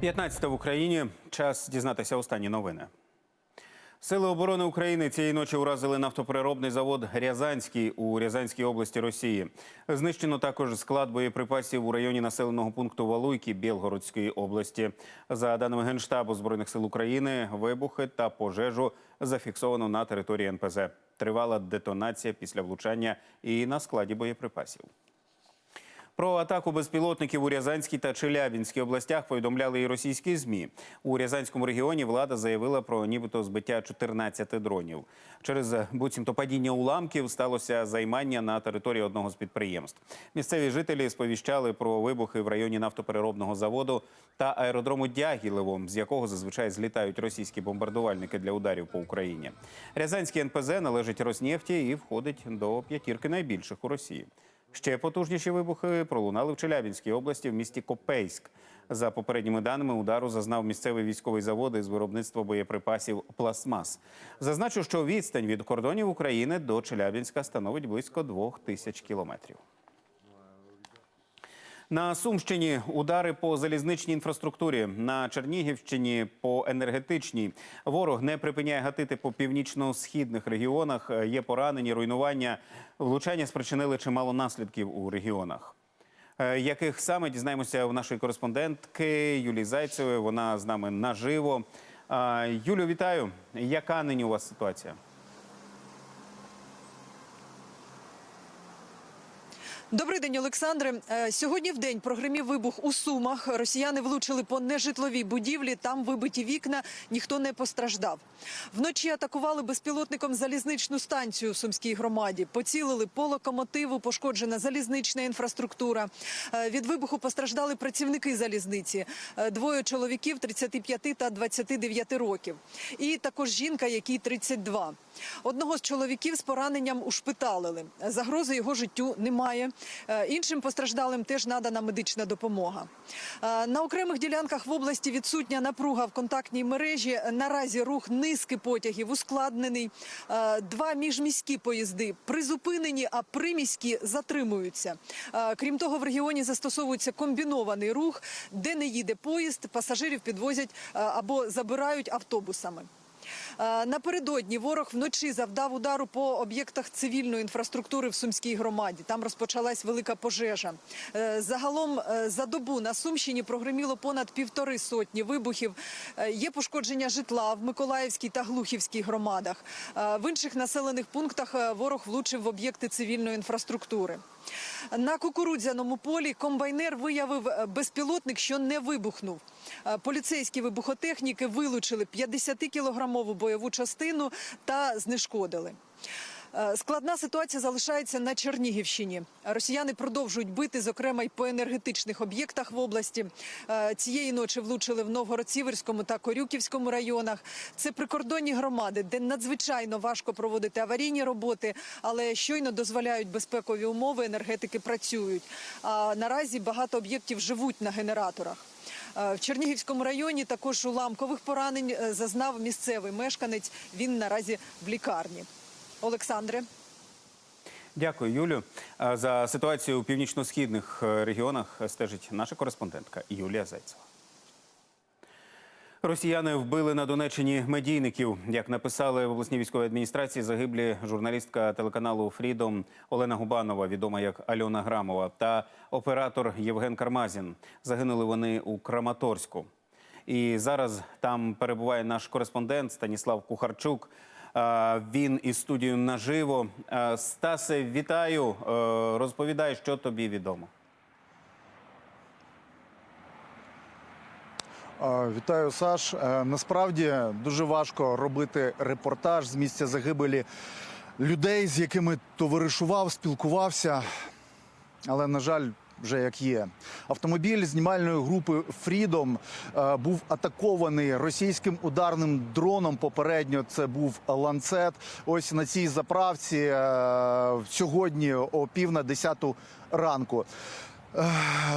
15 в Україні. Час дізнатися останні новини. Сили оборони України цієї ночі уразили нафтопереробний завод Рязанський у Рязанській області Росії. Знищено також склад боєприпасів у районі населеного пункту Валуйки Білгородської області. За даними Генштабу збройних сил України, вибухи та пожежу зафіксовано на території НПЗ. Тривала детонація після влучання і на складі боєприпасів. Про атаку безпілотників у Рязанській та Челябінській областях повідомляли і російські змі. У Рязанському регіоні влада заявила про нібито збиття 14 дронів. Через буцімто падіння уламків сталося займання на території одного з підприємств. Місцеві жителі сповіщали про вибухи в районі нафтопереробного заводу та аеродрому Дягілево, з якого зазвичай злітають російські бомбардувальники для ударів по Україні. Рязанський НПЗ належить Роснефті і входить до п'ятірки найбільших у Росії. Ще потужніші вибухи пролунали в Челябінській області в місті Копейськ. За попередніми даними, удару зазнав місцевий військовий завод із виробництва боєприпасів Пластмас. Зазначу, що відстань від кордонів України до Челябінська становить близько двох тисяч кілометрів. На Сумщині удари по залізничній інфраструктурі, на Чернігівщині по енергетичній. Ворог не припиняє гатити по північно-східних регіонах. Є поранені, руйнування. Влучання спричинили чимало наслідків у регіонах. Е, Яких саме дізнаємося у нашої кореспондентки Юлії Зайцевої. Вона з нами наживо. Е, Юлю, вітаю. Яка нині у вас ситуація? Добрий день, Олександре. Е, Сьогодні в день прогремів вибух у Сумах. Росіяни влучили по нежитловій будівлі. Там вибиті вікна, ніхто не постраждав. Вночі атакували безпілотником залізничну станцію в Сумській громаді. Поцілили по локомотиву, пошкоджена залізнична інфраструктура. Е, Від вибуху постраждали працівники залізниці. Е, Двоє чоловіків 35 та 29 років. І також жінка, якій 32. Одного з чоловіків з пораненням ушпиталили. Загрози його життю немає. Е, Іншим постраждалим теж надана медична допомога. Е, На окремих ділянках в області відсутня напруга в контактній мережі. Наразі рух низки потягів ускладнений. Е, Два міжміські поїзди призупинені, а приміські затримуються. Крім того, в регіоні застосовується комбінований рух, де не їде поїзд, пасажирів підвозять або забирають автобусами. Е, Напередодні ворог вночі завдав удару по об'єктах цивільної інфраструктури в Сумській громаді. Там розпочалась велика пожежа. Е, Загалом е, за добу на Сумщині прогреміло понад півтори сотні вибухів. Є пошкодження житла в Миколаївській та Глухівській громадах. В інших населених пунктах ворог влучив в об'єкти цивільної інфраструктури. На кукурудзяному полі комбайнер виявив безпілотник, що не вибухнув. Поліцейські вибухотехніки вилучили 50-кілограмову бойову частину та знешкодили. Е, Складна ситуація залишається на Чернігівщині. Росіяни продовжують бити, зокрема й по енергетичних об'єктах в області. Е, Цієї ночі влучили в Новгород-Сіверському та Корюківському районах. Це прикордонні громади, де надзвичайно важко проводити аварійні роботи, але щойно дозволяють безпекові умови, енергетики працюють. А наразі багато об'єктів живуть на генераторах. Е, В Чернігівському районі також уламкових поранень е, зазнав місцевий мешканець. Він наразі в лікарні. Олександре. Дякую, Юлю. Е, За ситуацією у північно-східних регіонах стежить наша кореспондентка Юлія Зайцева. Росіяни вбили на Донеччині медійників. Як написали в обласній військовій адміністрації, загиблі журналістка телеканалу Фрідом Олена Губанова, відома як Альона Грамова, та оператор Євген Кармазін. Загинули вони у Краматорську. І зараз там перебуває наш кореспондент Станіслав Кухарчук. Він із студією наживо. Стасе, вітаю. Е, Розповідай, що тобі відомо. Вітаю, Саш. Е, Насправді дуже важко робити репортаж з місця загибелі людей, з якими товаришував, спілкувався. Але, на жаль, вже як є. Автомобіль знімальної групи Фрідом е, був атакований російським ударним дроном. Попередньо це був ланцет. Ось на цій заправці е, сьогодні о пів на десяту ранку.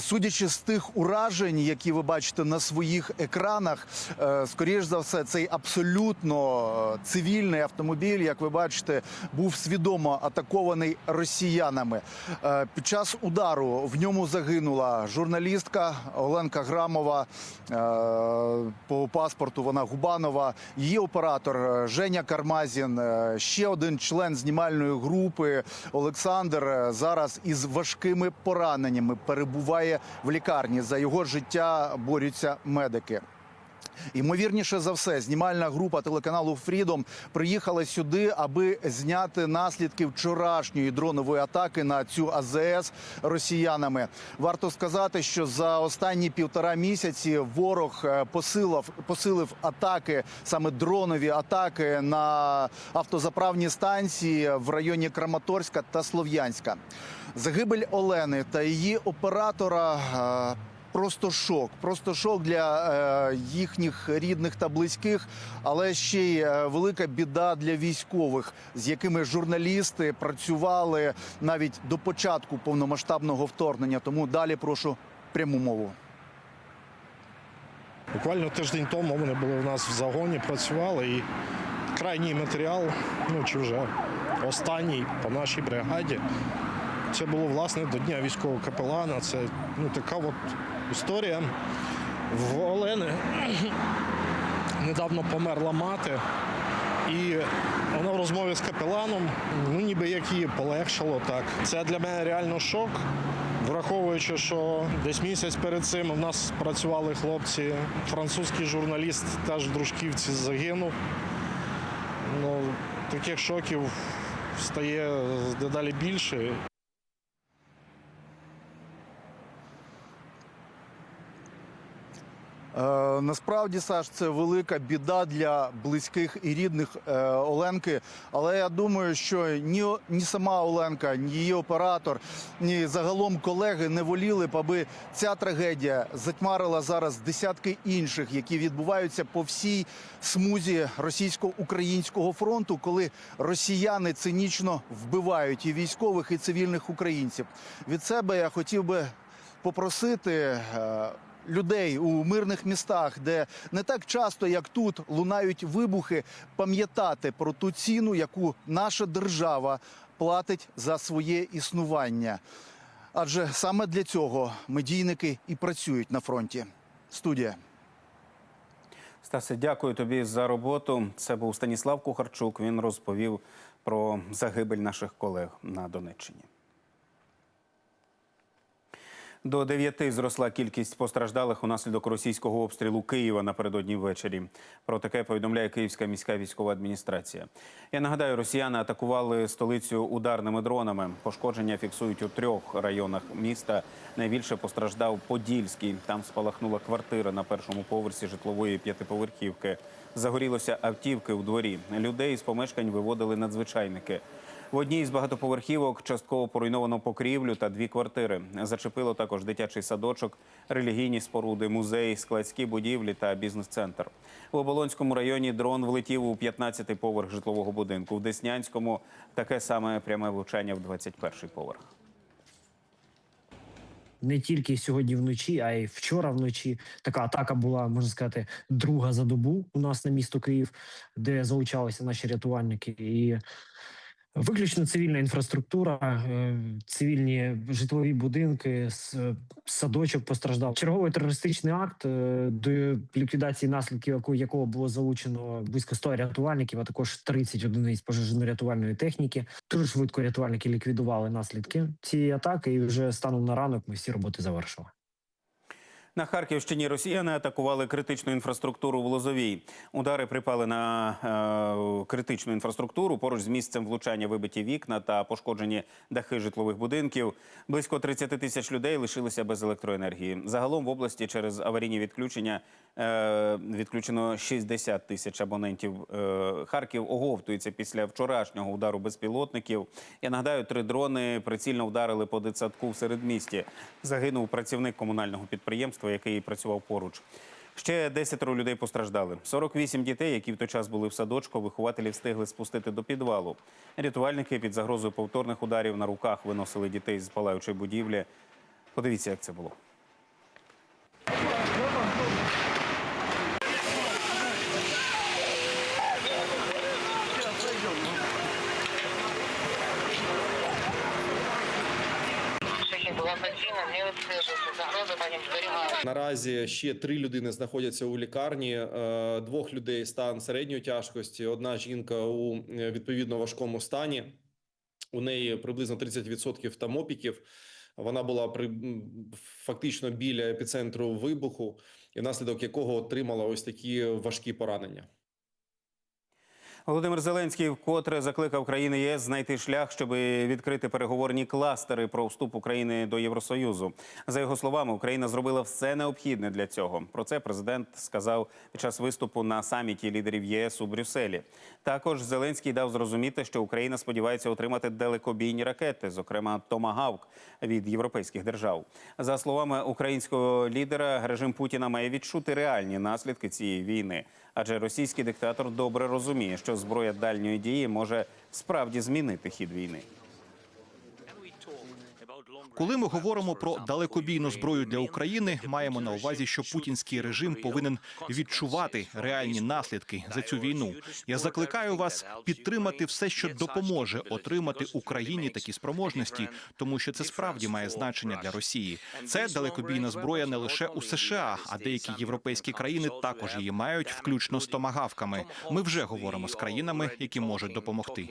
Судячи з тих уражень, які ви бачите на своїх екранах, е, скоріш за все, цей абсолютно е, цивільний автомобіль, як ви бачите, був свідомо атакований росіянами. Е, Під час удару в ньому загинула журналістка Оленка Грамова. По паспорту вона Губанова. Її оператор Женя Кармазін, ще один член знімальної групи Олександр зараз із важкими пораненнями перебуває в лікарні. За його життя борються медики. Ймовірніше за все, знімальна група телеканалу Фрідом приїхала сюди, аби зняти наслідки вчорашньої дронової атаки на цю АЗС росіянами. Варто сказати, що за останні півтора місяці ворог е, посилив, посилив атаки, саме дронові атаки на автозаправні станції в районі Краматорська та Слов'янська. Загибель Олени та її оператора. Просто шок, просто шок для е, їхніх рідних та близьких, але ще й е, велика біда для військових, з якими журналісти працювали навіть до початку повномасштабного вторгнення. Тому далі прошу пряму мову. Буквально тиждень тому вони були в нас в загоні, працювали і крайній матеріал, ну чи вже останній по нашій бригаді. Це було власне до Дня військового капелана. Це ну, така от історія. В Олени недавно померла мати. І вона в розмові з капеланом, ну ніби як її полегшало так. Це для мене реально шок, враховуючи, що десь місяць перед цим у нас працювали хлопці. Французький журналіст теж в дружківці загинув. Ну, таких шоків стає дедалі більше. Насправді, Саш, це велика біда для близьких і рідних е, Оленки. Але я думаю, що ні, ні сама Оленка, ні її оператор, ні загалом колеги не воліли б, аби ця трагедія затьмарила зараз десятки інших, які відбуваються по всій смузі російсько-українського фронту, коли росіяни цинічно вбивають і військових, і цивільних українців. Від себе я хотів би попросити. Людей у мирних містах, де не так часто, як тут, лунають вибухи, пам'ятати про ту ціну, яку наша держава платить за своє існування. Адже саме для цього медійники і працюють на фронті. Студія. Стасе, дякую тобі за роботу. Це був Станіслав Кухарчук. Він розповів про загибель наших колег на Донеччині. До дев'яти зросла кількість постраждалих унаслідок російського обстрілу Києва напередодні ввечері. Про таке повідомляє Київська міська військова адміністрація. Я нагадаю, росіяни атакували столицю ударними дронами. Пошкодження фіксують у трьох районах міста. Найбільше постраждав Подільський. Там спалахнула квартира на першому поверсі житлової п'ятиповерхівки. Загорілося автівки у дворі. Людей з помешкань виводили надзвичайники. В одній з багатоповерхівок частково поруйновано покрівлю та дві квартири. Зачепило також дитячий садочок, релігійні споруди, музей, складські будівлі та бізнес-центр. У Оболонському районі дрон влетів у 15-й поверх житлового будинку. В Деснянському таке саме пряме влучання в 21-й поверх. не тільки сьогодні вночі, а й вчора вночі. Така атака була, можна сказати, друга за добу у нас на місто Київ, де залучалися наші рятувальники. І виключно цивільна інфраструктура, е, цивільні житлові будинки, садочок постраждав. Черговий терористичний акт, е, до ліквідації наслідків якого було залучено близько 100 рятувальників, а також 30 одиниць пожежно-рятувальної техніки. Дуже швидко рятувальники ліквідували наслідки цієї атаки, і вже станом на ранок ми всі роботи завершили. На Харківщині росіяни атакували критичну інфраструктуру в Лозовій. Удари припали на е, критичну інфраструктуру. Поруч з місцем влучання вибиті вікна та пошкоджені дахи житлових будинків. Близько 30 тисяч людей лишилися без електроенергії. Загалом в області через аварійні відключення е, відключено 60 тисяч абонентів. Е, Харків оговтується після вчорашнього удару безпілотників. Я нагадаю, три дрони прицільно вдарили по дитсадку в середмісті. Загинув працівник комунального підприємства, який працював поруч. Ще 10 людей постраждали. 48 дітей, які в той час були в садочку, вихователі встигли спустити до підвалу. Рятувальники під загрозою повторних ударів на руках виносили дітей з палаючої будівлі. Подивіться, як це було. Була причина, не відстежується загроза, потім зберігає. Наразі ще три людини знаходяться у лікарні. е, Двох людей стан середньої тяжкості. Одна жінка у е, відповідно важкому стані. У неї приблизно 30% там. Вона була при фактично біля епіцентру вибуху, і внаслідок якого отримала ось такі важкі поранення. Володимир Зеленський вкотре закликав країни єС знайти шлях, щоб відкрити переговорні кластери про вступ України до Євросоюзу. За його словами, Україна зробила все необхідне для цього. Про це президент сказав під час виступу на саміті лідерів ЄС у Брюсселі. Також Зеленський дав зрозуміти, що Україна сподівається отримати далекобійні ракети, зокрема Томагавк від європейських держав. За словами українського лідера, режим Путіна має відчути реальні наслідки цієї війни, адже російський диктатор добре розуміє, що зброя дальньої дії може справді змінити хід війни. Коли ми говоримо про далекобійну зброю для України, маємо на увазі, що путінський режим повинен відчувати реальні наслідки за цю війну. Я закликаю вас підтримати все, що допоможе отримати Україні такі спроможності, тому що це справді має значення для Росії. Це далекобійна зброя не лише у США, а деякі європейські країни також її мають, включно з томагавками. Ми вже говоримо з країнами, які можуть допомогти.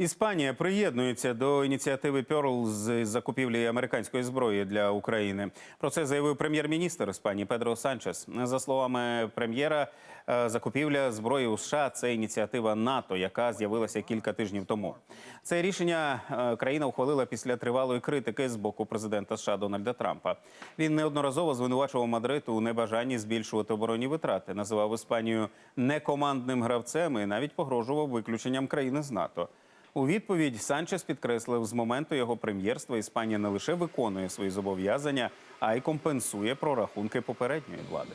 Іспанія приєднується до ініціативи Перл з закупівлі американської зброї для України. Про це заявив прем'єр-міністр Іспанії Педро Санчес. За словами прем'єра, е, закупівля зброї у США це ініціатива НАТО, яка з'явилася кілька тижнів тому. Це рішення е, країна ухвалила після тривалої критики з боку президента США Дональда Трампа. Він неодноразово звинувачував Мадрид у небажанні збільшувати оборонні витрати, називав Іспанію некомандним гравцем і навіть погрожував виключенням країни з НАТО. У відповідь Санчес підкреслив, з моменту його прем'єрства Іспанія не лише виконує свої зобов'язання, а й компенсує прорахунки попередньої влади.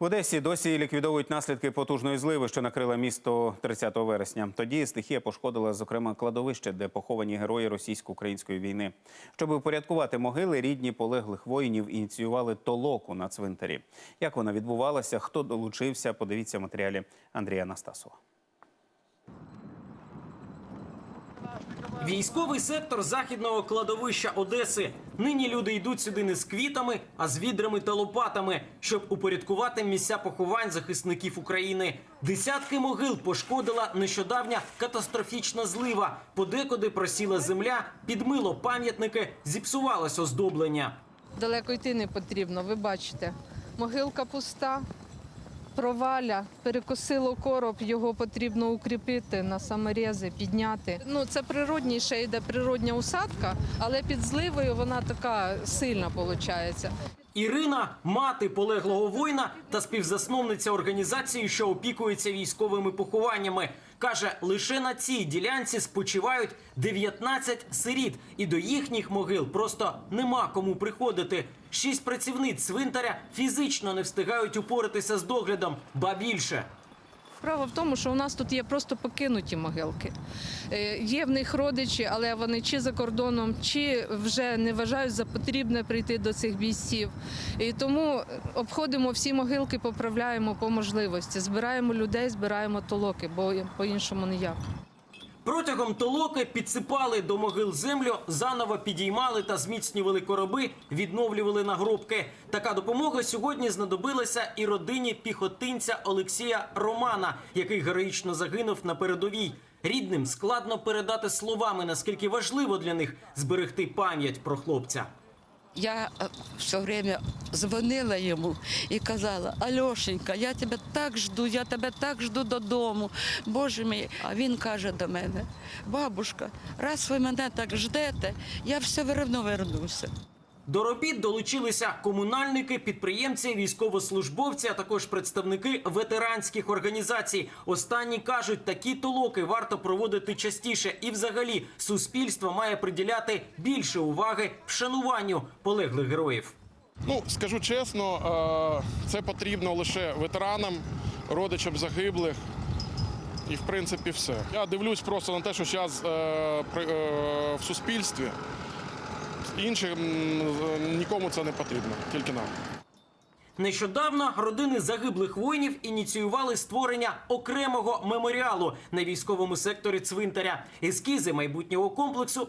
В Одесі досі ліквідовують наслідки потужної зливи, що накрила місто 30 вересня. Тоді стихія пошкодила, зокрема, кладовище, де поховані герої російсько-української війни. Щоб упорядкувати могили, рідні полеглих воїнів ініціювали толоку на цвинтарі. Як вона відбувалася, хто долучився, подивіться матеріалі Андрія Настасова. Військовий сектор західного кладовища Одеси. Нині люди йдуть сюди не з квітами, а з відрами та лопатами, щоб упорядкувати місця поховань захисників України. Десятки могил пошкодила нещодавня катастрофічна злива. Подекуди просіла земля, підмило пам'ятники, зіпсувалось оздоблення. Далеко йти не потрібно, ви бачите. Могилка пуста, проваля, перекосило короб, його потрібно укріпити на саморези, підняти. Ну, це природніше йде природня усадка, але під зливою вона така сильна виходить. Ірина мати полеглого воїна та співзасновниця організації, що опікується військовими похованнями. Каже, лише на цій ділянці спочивають 19 сиріт, і до їхніх могил просто нема кому приходити. Шість працівниць цвинтаря фізично не встигають упоратися з доглядом, ба більше. Справа в тому, що у нас тут є просто покинуті могилки. Е, Є в них родичі, але вони чи за кордоном, чи вже не вважають за потрібне прийти до цих бійців. І тому обходимо всі могилки, поправляємо по можливості. Збираємо людей, збираємо толоки, бо по-іншому ніяк. Протягом толоки підсипали до могил землю, заново підіймали та зміцнювали короби, відновлювали нагробки. Така допомога сьогодні знадобилася і родині піхотинця Олексія Романа, який героїчно загинув на передовій. Рідним складно передати словами, наскільки важливо для них зберегти пам'ять про хлопця. Я е, все время дзвонила йому і казала: Альошенька, я тебе так жду, я тебе так жду додому. Боже мій. А він каже до мене: бабушка, раз ви мене так ждете, я все одно вернуся. До робіт долучилися комунальники, підприємці, військовослужбовці, а також представники ветеранських організацій. Останні кажуть, такі толоки варто проводити частіше, і взагалі суспільство має приділяти більше уваги вшануванню полеглих героїв. Ну, скажу чесно, е, це потрібно лише ветеранам, родичам загиблих І в принципі все. Я дивлюсь просто на те, що зараз е, е, в суспільстві іншим нікому це не потрібно, тільки нам. Нещодавно родини загиблих воїнів ініціювали створення окремого меморіалу на військовому секторі цвинтаря. Ескізи майбутнього комплексу